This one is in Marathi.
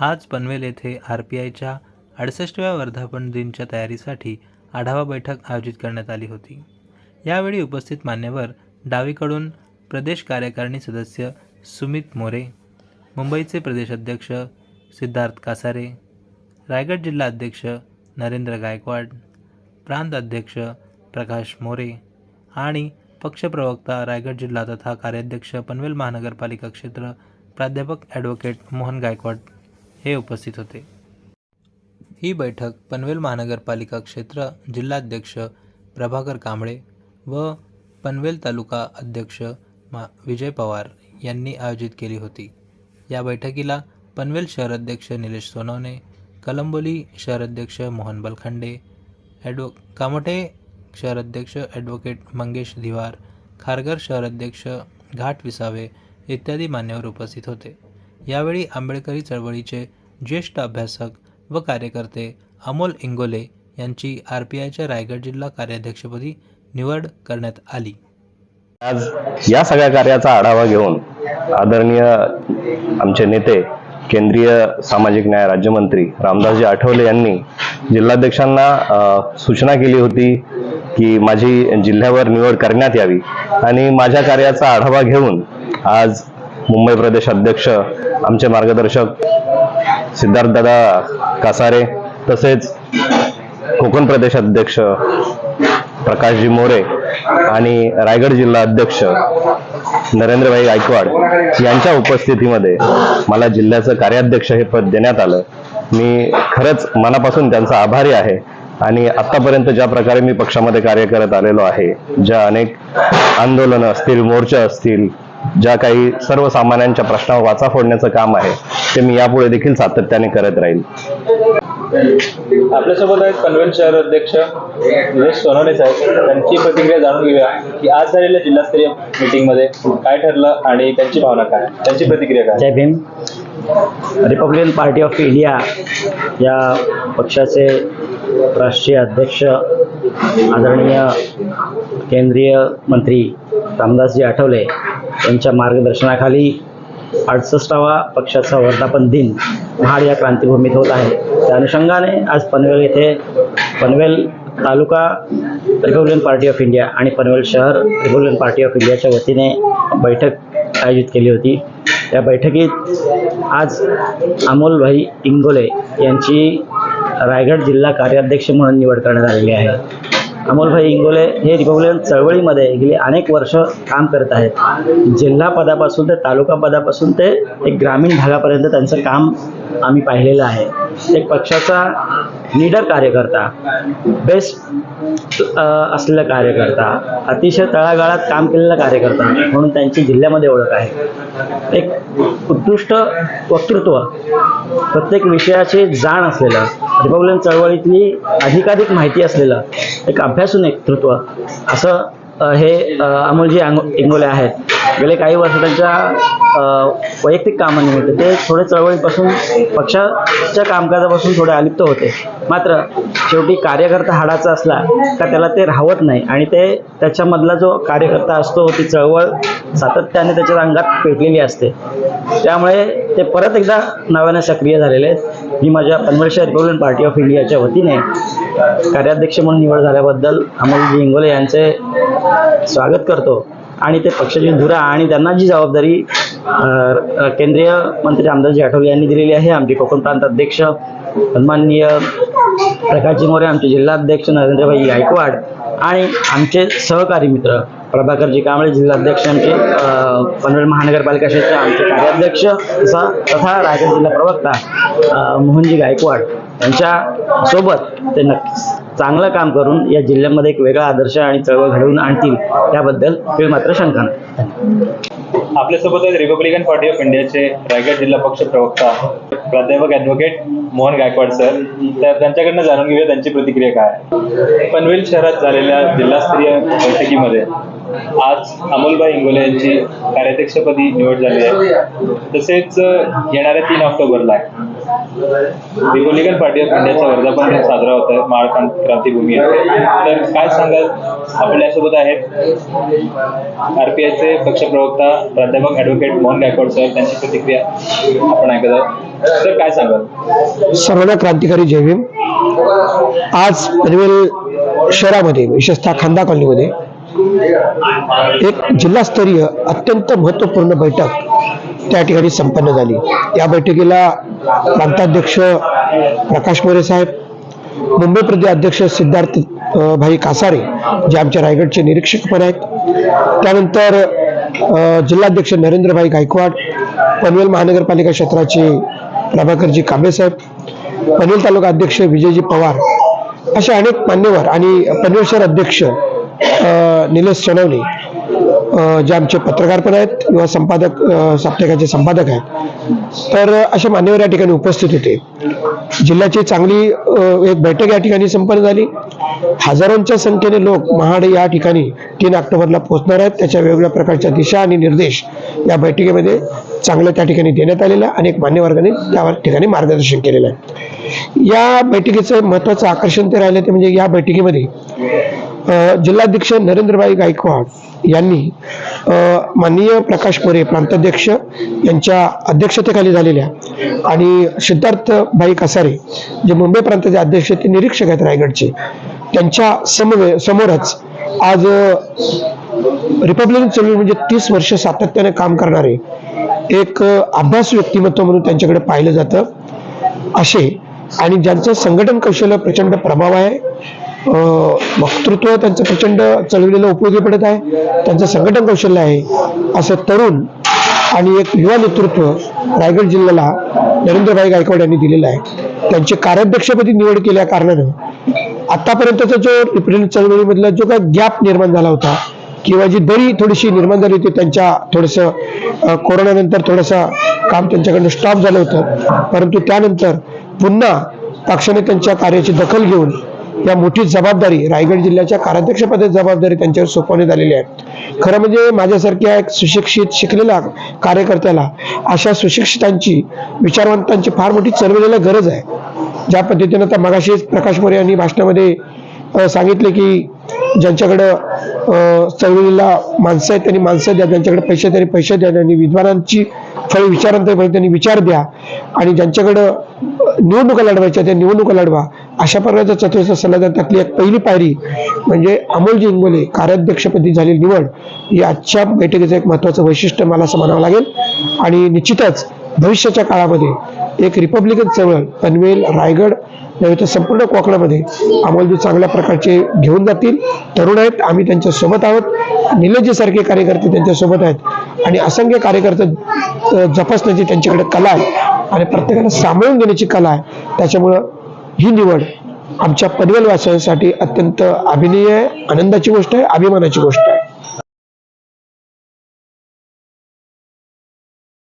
आज पनवेल येथे आर पी आयच्या अडसष्टव्या वर्धापन दिनच्या तयारीसाठी आढावा बैठक आयोजित करण्यात आली होती. यावेळी उपस्थित मान्यवर डावीकडून प्रदेश कार्यकारिणी सदस्य सुमित मोरे मुंबईचे प्रदेशाध्यक्ष सिद्धार्थ कासारे रायगड जिल्हा अध्यक्ष नरेंद्र गायकवाड प्रांत अध्यक्ष प्रकाश मोरे आणि पक्षप्रवक्ता रायगड जिल्हा तथा कार्याध्यक्ष पनवेल महानगरपालिका क्षेत्र प्राध्यापक ॲडव्होकेट मोहन गायकवाड. हे उपस्थित होते. ही बैठक पनवेल महानगरपालिका क्षेत्र जिल्हाध्यक्ष प्रभाकर कांबळे व पनवेल तालुका अध्यक्ष मा विजय पवार यांनी आयोजित केली होती. या बैठकीला पनवेल शहराध्यक्ष निलेश सोनवणे कलंबोली शहराध्यक्ष मोहन बलखंडे ॲडवो कामोठे शहराध्यक्ष ॲडव्होकेट मंगेश धिवार खारघर शहराध्यक्ष घाट विसावे इत्यादी मान्यवर उपस्थित होते. यावेळी आंबेडकरी चळवळीचे ज्येष्ठ अभ्यासक व कार्यकर्ते अमोल इंगोले यांची आर पी आयच्या रायगड जिल्हा कार्याध्यक्षपदी निवड करण्यात आली. आज या सगळ्या कार्याचा आढावा घेऊन आदरणीय आमचे नेते केंद्रीय सामाजिक न्याय राज्यमंत्री रामदासजी आठवले यांनी जिल्हाध्यक्षांना सूचना केली होती की माझी जिल्ह्यावर निवड करण्यात यावी आणि माझ्या कार्याचा आढावा घेऊन आज मुंबई प्रदेश अध्यक्ष आमचे मार्गदर्शक सिद्धार्थदादा कासारे तसेच कोकण प्रदेश अध्यक्ष प्रकाशजी मोरे आणि रायगड जिल्हा अध्यक्ष नरेंद्रभाई गायकवाड यांच्या उपस्थितीमध्ये मला जिल्ह्याचं कार्याध्यक्ष हे पद देण्यात आलं. मी खरंच मनापासून त्यांचा आभारी आहे आणि आतापर्यंत ज्या प्रकारे मी पक्षामध्ये कार्य करत आलेलो आहे ज्या अनेक आंदोलनं असतील मोर्चा असतील ज्या काही सर्वसामान्यांच्या प्रश्नावर वाचा फोडण्याचं काम आहे ते मी यापुढे देखील सातत्याने करत राहील. आपल्यासोबत आहेत पनवेल शहर अध्यक्ष निलेश सोनवणे साहेब. त्यांची प्रतिक्रिया जाणून घेऊया की आज झालेल्या जिल्हास्तरीय मीटिंगमध्ये काय ठरलं आणि त्यांची भावना काय? त्यांची प्रतिक्रिया काय? जय Bhim. Republican Party of India या पक्षाचे राष्ट्रीय अध्यक्ष आदरणीय केंद्रीय मंत्री रामदासजी आठवले यांच्या मार्गदर्शनाखाली अडसष्टावा पक्षाचा वर्धापन दिन महाड या क्रांतीभूमीत होत आहे. त्या अनुषंगाने आज पनवेल येथे पनवेल तालुका रिपब्लिकन पार्टी ऑफ इंडिया आणि पनवेल शहर रिपब्लिकन पार्टी ऑफ इंडियाच्या वतीने बैठक आयोजित केली होती. या बैठकीत आज अमोलभाई इंगोले यांची रायगड जिल्हा कार्याध्यक्ष म्हणून निवड करण्यात आलेली आहे. अमोलभाई इंगोले हे रिपब्लिकन चळवळीमध्ये गेली अनेक वर्ष काम करत आहेत. जिल्हा पदापासून ते तालुका पदापासून ते एक ग्रामीण भागापर्यंत त्यांचं काम आम्ही पाहिलेलं आहे. एक पक्षाचा लीडर कार्यकर्ता बेस्ट असलेला कार्यकर्ता अतिशय तळागाळात काम केलेला कार्यकर्ता म्हणून त्यांची जिल्ह्यामध्ये ओळख आहे. एक उत्कृष्ट वक्तृत्व प्रत्येक विषयाची जाण असलेलं रिपब्लिकन चळवळीतली अधिकाधिक माहिती असलेलं एक अभ्यासून नेतृत्व असं हे अमोलजी इंगोले आहेत. गेले काही वर्ष त्यांच्या वैयक्तिक कामानिमित्त ते थोडे चळवळीपासून पक्षाच्या कामकाजापासून थोडे अलिप्त होते. मात्र शेवटी कार्यकर्ता हाडाचा असला का त्याला ते राहवत नाही आणि ते त्याच्यामधला जो कार्यकर्ता असतो ती चळवळ सातत्याने त्याच्या अंगात पेटलेली असते. त्यामुळे ते परत एकदा नव्याने सक्रिय झालेले आहेत. मी माझ्या पनवेल रिपब्लिकन पार्टी ऑफ इंडियाच्या वतीने कार्याध्यक्ष म्हणून निवड झाल्याबद्दल अमोलजी इंगोले यांचे स्वागत करतो. आणि ते पक्षाची धुरा आणि त्यांना जी जबाबदारी केंद्रीय मंत्री रामदासजी आठवले यांनी दिलेली आहे आमचे कोकण प्रांत अध्यक्ष सन्माननीय प्रकाशजी मोरे आमचे जिल्हाध्यक्ष नरेंद्रभाई गायकवाड आणि आमचे सहकारी मित्र प्रभाकरजी कांबळे जिल्हाध्यक्ष आमचे पनवेल महानगरपालिका क्षेत्र आमचे कार्याध्यक्ष तसा तथा रायगड जिल्हा प्रवक्ता मोहनजी गायकवाड यांच्या सोबत ते नक्कीच चांगलं काम करून या जिल्ह्यामध्ये एक वेगळा आदर्श आणि चळवळ घडवून आणतील त्याबद्दल वेळ मात्र शंका नाही आपल्यासोबत आहेत रिपब्लिकन पार्टी ऑफ इंडियाचे रायगड जिल्हा पक्ष प्रवक्ता प्राध्यापक ॲडव्होकेट मोहन गायकवाड सर तर त्यांच्याकडनं जाणून घेऊया त्यांची प्रतिक्रिया काय पनवेल शहरात झालेल्या जिल्हास्तरीय बैठकीमध्ये आज अमोलबाई इंगोले यांची कार्याध्यक्षपदी निवड झाली आहे. तसेच येणाऱ्या तीन ऑक्टोबरला रिपब्लिकन पार्टी ऑफ इंडियाचा वर्धापन दिन साजरा होत आहे माळ क्रांतीभूमी येथे तर काय सांगाल? आपल्यासोबत आहेत आरपीआयचे पक्षप्रवक्ता प्राध्यापक ऍडव्होकेट मोहन गायकवाड साहेब त्यांची प्रतिक्रिया आपण ऐकत आहोत. तर काय सांगाल? सर्वांना क्रांतिकारी जयभीम आज पनवेल शहरामध्ये विशेषतः खांदा कॉलनीमध्ये एक जिल्हास्तरीय अत्यंत महत्त्वपूर्ण बैठक त्या ठिकाणी संपन्न झाली. या बैठकीला प्रांताध्यक्ष प्रकाश मोरे साहेब मुंबई प्रदेश अध्यक्ष सिद्धार्थ भाई कासारे जे आमच्या रायगडचे निरीक्षक पण आहेत. त्यानंतर जिल्हाध्यक्ष नरेंद्रभाई गायकवाड पनवेल महानगरपालिका क्षेत्राचे प्रभाकरजी कांबळे साहेब पनवेल तालुका अध्यक्ष विजयजी पवार असे अनेक मान्यवर आणि पनवेल शहर अध्यक्ष निलेश चनवणे जे आमचे पत्रकार पण आहेत किंवा संपादक साप्ताहिकाचे संपादक आहेत. तर असे मान्यवर या ठिकाणी उपस्थित होते. जिल्ह्याची चांगली एक बैठक या ठिकाणी संपन्न झाली. हजारोंच्या संख्येने लोक महाड या ठिकाणी तीन ऑक्टोबरला पोहोचणार आहेत. त्याच्या वेगवेगळ्या प्रकारच्या दिशा आणि निर्देश या बैठकीमध्ये चांगलं त्या ठिकाणी देण्यात आलेलं आहे एक मान्यवर्गाने त्या ठिकाणी मार्गदर्शन केलेलं आहे. या बैठकीचं महत्वाचं आकर्षण ते राहिलं ते म्हणजे या बैठकीमध्ये जिल्हाध्यक्ष नरेंद्रभाई गायकवाड यांनी माननीय प्रकाश मोरे प्रांताध्यक्ष यांच्या अध्यक्षतेखाली झालेल्या आणि सिद्धार्थभाई कसारे जे मुंबई प्रांताचे अध्यक्ष ते निरीक्षक आहेत रायगडचे. त्यांच्या समवे समोरच आज रिपब्लिकन चळवळी म्हणजे तीस वर्ष सातत्याने काम करणारे एक अभ्यास व्यक्तिमत्व म्हणून त्यांच्याकडे पाहिलं जातं. असे आणि ज्यांचं संघटन कौशल्य प्रचंड प्रभाव आहे वक्तृत्व त्यांचं प्रचंड चळवळीला उपयोगी पडत आहे. त्यांचं संघटन कौशल्य आहे. असं तरुण आणि एक युवा नेतृत्व रायगड जिल्ह्याला नरेंद्रभाई गायकवाड यांनी दिलेलं आहे. त्यांची कार्याध्यक्षपदी निवड केल्या कारणानं आतापर्यंतचा जो रिप्रेझेंट चळवळीमधला जो काही गॅप निर्माण झाला होता किंवा जी दरी थोडीशी निर्माण झाली होती त्यांच्या थोडंसं कोरोनानंतर थोडंसं काम त्यांच्याकडनं स्टॉप झालं होतं. परंतु त्यानंतर पुन्हा पक्षाने त्यांच्या कार्याची दखल घेऊन या मोठी जबाबदारी रायगड जिल्ह्याच्या कार्याध्यक्षपदाची जबाबदारी त्यांच्यावर सोपवण्यात आलेली आहे. खरं म्हणजे माझ्यासारख्या एक सुशिक्षित शिकलेल्या कार्यकर्त्याला अशा सुशिक्षितांची विचारवंतांची फार मोठी चळवळीला गरज आहे. ज्या पद्धतीनं आता मगाशीच प्रकाश मोरे यांनी भाषणामध्ये सांगितले की ज्यांच्याकडं चळवळीला माणसं आहेत त्यांनी माणसं द्या ज्यांच्याकडे पैसे आहेत, त्यांनी पैसे द्या आणि विद्वानांची फळ विचारांत त्यांनी विचार द्या आणि ज्यांच्याकडं निवडणुका लढवायच्या त्या निवडणुका लढवा. अशा प्रकारचा चतुर्थ सल्लागार त्यातली एक पहिली पायरी म्हणजे अमोलजी इंगोले कार्याध्यक्षपदी झालेली निवड ही आजच्या बैठकीचं एक महत्त्वाचं वैशिष्ट्य मला असं म्हणावं लागेल. आणि निश्चितच भविष्याच्या काळामध्ये एक रिपब्लिकन चळवळ पनवेल रायगड नव्हे तर संपूर्ण कोकणामध्ये अमोलजी चांगल्या प्रकारचे घेऊन जातील. तरुण आहेत आम्ही त्यांच्यासोबत आहोत. निलेजी सारखे कार्यकर्ते त्यांच्यासोबत आहेत. आणि असंख्य कार्यकर्ते जपासण्याची त्यांच्याकडे कला आहे. आणि प्रत्येकाला सांभाळून घेण्याची कला आहे. त्याच्यामुळं ही निवड आमच्या पनवेल वासियांसाठी अत्यंत अभिनय आहे आनंदाची गोष्ट आहे अभिमानाची गोष्ट आहे.